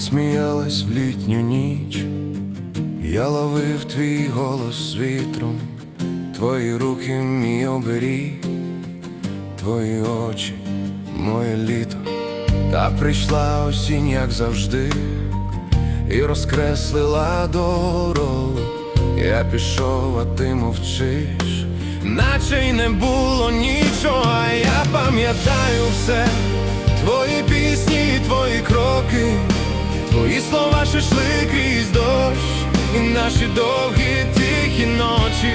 з'являлась в літню ніч, я ловив твій голос з вітром, твої руки мій оберіг, твої очі, моє літо, та прийшла осінь, як завжди, і розкреслила дорогу. Я пішов, а ти мовчиш, наче й не було нічого, я пам'ятаю все, твої пісні, твої кроки, слова, йшли крізь дощ, і наші довгі тихі ночі.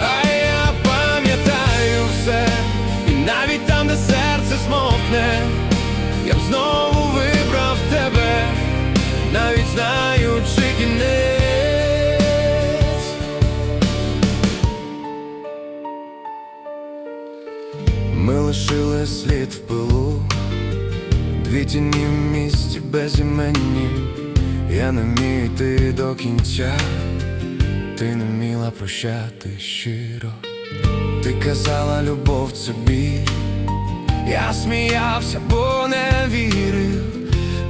А я пам'ятаю все, і навіть там, де серце змовкне, я б знову вибрав тебе, навіть знаючи кінець. Ми лишили слід в пилу, дві тіні в місті безіменні, я не міг йти до кінця, ти не вміла прощати щиро, ти казала, любов біль, я сміявся, бо не вірив,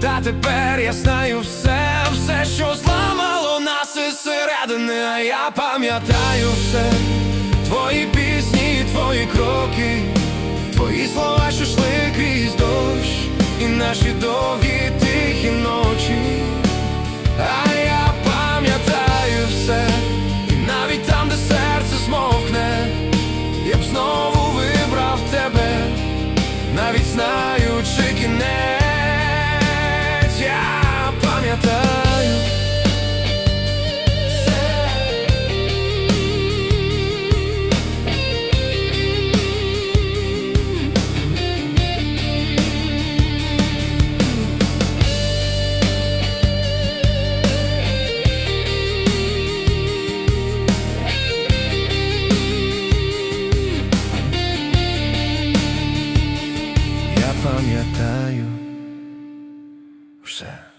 та тепер я знаю все, все, що зламало нас із середини, а я пам'ятаю все, твої пісні, твої кроки. Твої слова, що йшли крізь дощ, і наші довгі тихі ночі, а я пам'ятаю все, і навіть там, де серце смокне, я б знову вибрав тебе, навіть знаючи кінець. pamiętają, że